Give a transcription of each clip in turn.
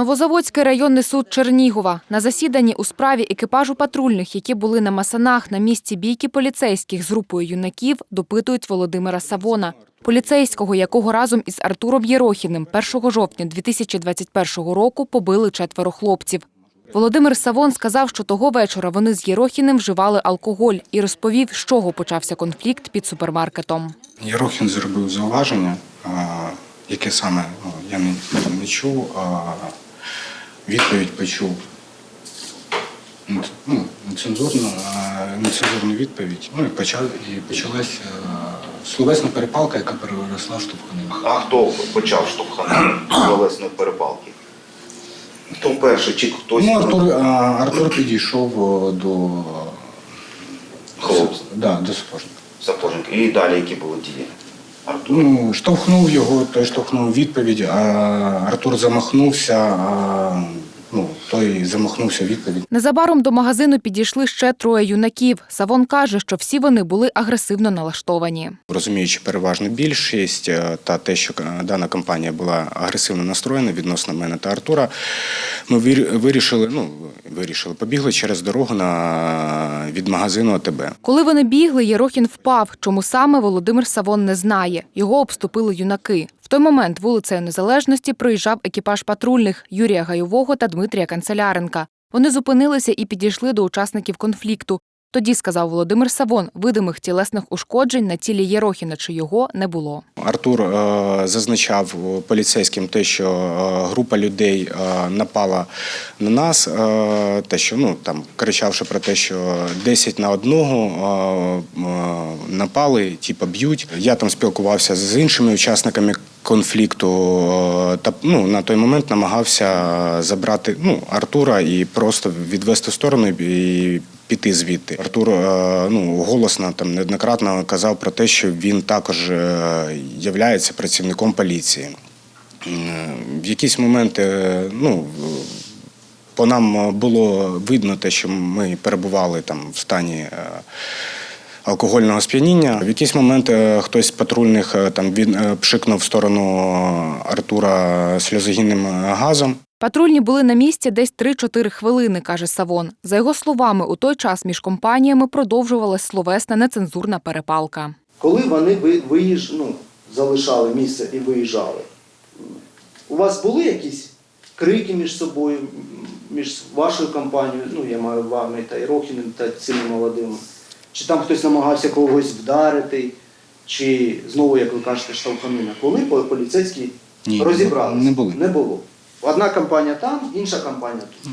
Новозаводський районний суд Чернігова. На засіданні у справі екіпажу патрульних, які були на Масанах на місці бійки поліцейських з групою юнаків, допитують Володимира Савона. Поліцейського, якого разом із Артуром Єрохіним 1 жовтня 2021 року побили четверо хлопців. Володимир Савон сказав, що того вечора вони з Єрохіним вживали алкоголь і розповів, з чого почався конфлікт під супермаркетом. Єрохін зробив зауваження, яке саме ну, я не, чув, відповідь почув. Ну, Ну, нецензурну, нецензурну відповідь. Ну і, почав, і почалась словесна перепалка, яка переросла в штовханину. А хто почав штовхати словесної перепалки? Хто перший чи хтось? Ну, Артур, а, Артур підійшов до Хлопця. Да, до сапожника. Сапожник. І далі які були дії? Ну, штовхнув його, той штовхнув відповідь, а Артур замахнувся, а ну, той замахнувся відповідь. Незабаром до магазину підійшли ще троє юнаків. Савон каже, що всі вони були агресивно налаштовані. Розуміючи переважну більшість е, та те, що е, дана компанія була агресивно настроєна відносно мене та Артура, ми вир- вирішили, ну, вирішили, побігли через дорогу на, від магазину АТБ. Коли вони бігли, Єрохін впав. Чому саме Володимир Савон не знає. Його обступили юнаки. В той момент вулицею Незалежності проїжджав екіпаж патрульних Юрія Гайового та Дмитрія Канцеляренка. Вони зупинилися і підійшли до учасників конфлікту. Тоді сказав Володимир Савон, видимих тілесних ушкоджень на тілі Єрохіна чи його не було. Артур е, зазначав поліцейським те, що е, група людей е, напала на нас, те, що ну там кричавши про те, що 10 на одного напали, типу б'ють. Я там спілкувався з іншими учасниками конфлікту. Та ну на той момент намагався забрати ну Артура і просто відвести в сторону і піти звідти. Артур е, ну голосно там неоднократно казав про те, що він також є працівником поліції. В якісь моменти, е, ну по нам було видно те, що ми перебували там в стані. Алкогольного сп'яніння. В якийсь момент е, хтось з патрульних е, там він е, пшикнув в сторону Артура сльозогінним газом. Патрульні були на місці десь 3-4 хвилини, каже Савон. За його словами, у той час між компаніями продовжувалась словесна нецензурна перепалка. Коли вони ви- виїж, ну, залишали місце і виїжджали, у вас були якісь крики між собою, між вашою компанією, ну я маю вами та Ірохіним та цими молодими? Чи там хтось намагався когось вдарити, чи знову, як ви кажете, штовханина? Коли по- поліцейські Ні, розібралися? не були. Не було. Одна компанія там, інша компанія тут.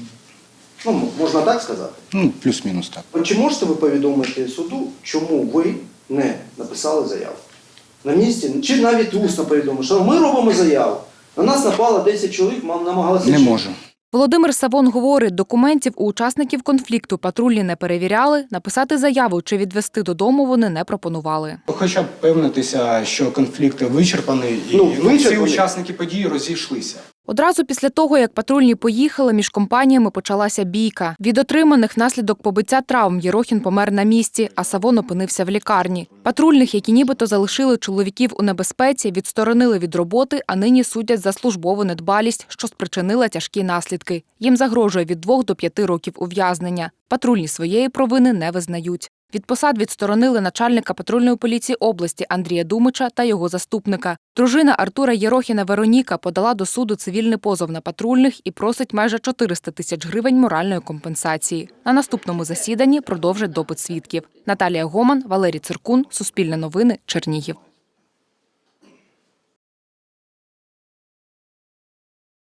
Ну, можна так сказати. Ну, плюс-мінус так. От Чи можете ви повідомити суду, чому ви не написали заяву? На місці, чи навіть усно повідомили, що ми робимо заяву. На нас напало 10 чоловік, мам намагалися. Не можу. Володимир Савон говорить, документів у учасників конфлікту патрульні не перевіряли, написати заяву чи відвести додому вони не пропонували. Хоча б певнитися, що конфлікт вичерпаний, і Ну, ну, всі учасники події розійшлися. Одразу після того, як патрульні поїхали, між компаніями почалася бійка. Від отриманих внаслідок побиття травм Єрохін помер на місці, а Савон опинився в лікарні. Патрульних, які нібито залишили чоловіків у небезпеці, відсторонили від роботи, а нині судять за службову недбалість, що спричинила тяжкі наслідки. Їм загрожує від 2 до 5 років ув'язнення. Патрульні своєї провини не визнають. Від посад відсторонили начальника патрульної поліції області Андрія Думича та його заступника. Дружина Артура Єрохіна Вероніка подала до суду цивільний позов на патрульних і просить майже 400 тисяч гривень моральної компенсації. На наступному засіданні продовжать допит свідків. Наталія Гоман, Валерій Циркун, Суспільне новини, Чернігів.